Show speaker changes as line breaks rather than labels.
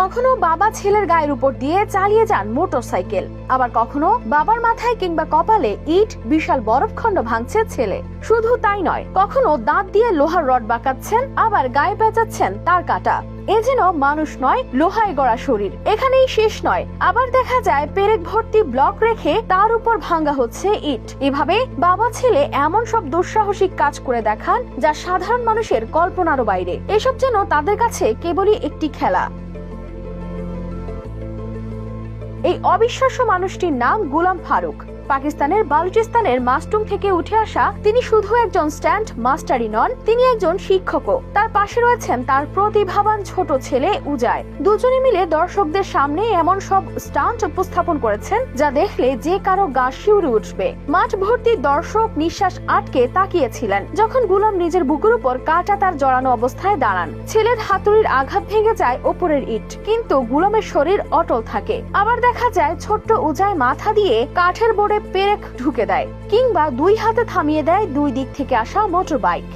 কখনো বাবা ছেলের গায়ের উপর দিয়ে চালিয়ে যান মোটরসাইকেল। আবার কখনো বাবার মাথায় কিংবা কপালে ইট, বিশাল বরফ বরফখণ্ড ভাঙছে ছেলে। শুধু তাই নয়, কখনো দাঁত দিয়ে লোহার রড বাঁকাচ্ছেন, আবার গায়ে পেঁচাচ্ছেন তার কাটা। এ যেন মানুষ নয়, লোহায় গড়া শরীর। এখানেই শেষ নয়, আবার দেখা যায় পেরেক ভর্তি ব্লক রেখে তার উপর ভাঙ্গা হচ্ছে ইট। এভাবে বাবা ছেলে এমন সব দুঃসাহসিক কাজ করে দেখান যা সাধারণ মানুষের কল্পনারও বাইরে। এসব যেন তাদের কাছে কেবলই একটি খেলা। এই অবিশ্বাস্য মানুষটির নাম গুলাম ফারুক। পাকিস্তানের বালুচিস্তানের মাস্টুম থেকে উঠে আসা তিনি শুধু একজন স্ট্যান্ড মাস্টারই নন, তিনি একজন শিক্ষকও। তার পাশে রয়েছেন তার প্রতিভাবান ছোট ছেলে উজায় দুজনে মিলে দর্শকদের সামনে এমন সব স্টান্ট উপস্থাপন করেছেন যা দেখলে যে কারও গা শিউরে উঠবে। মাঠ ভর্তি দর্শক নিঃশ্বাস আটকে তাকিয়েছিলেন যখন গুলাম নিজের বুকের উপর কাটা তার জড়ানো অবস্থায় দাঁড়ান। ছেলের হাতুড়ির আঘাত ভেঙে যায় ওপরের ইট, কিন্তু গুলামের শরীর অটল থাকে। আবার দেখা যায় ছোট্ট উজায় মাথা দিয়ে কাঠের বোর্ডে পেরেক ঢুকে দেয় কিংবা দুই হাতে থামিয়ে দেয় দুই দিক থেকে আসা মোটর বাইক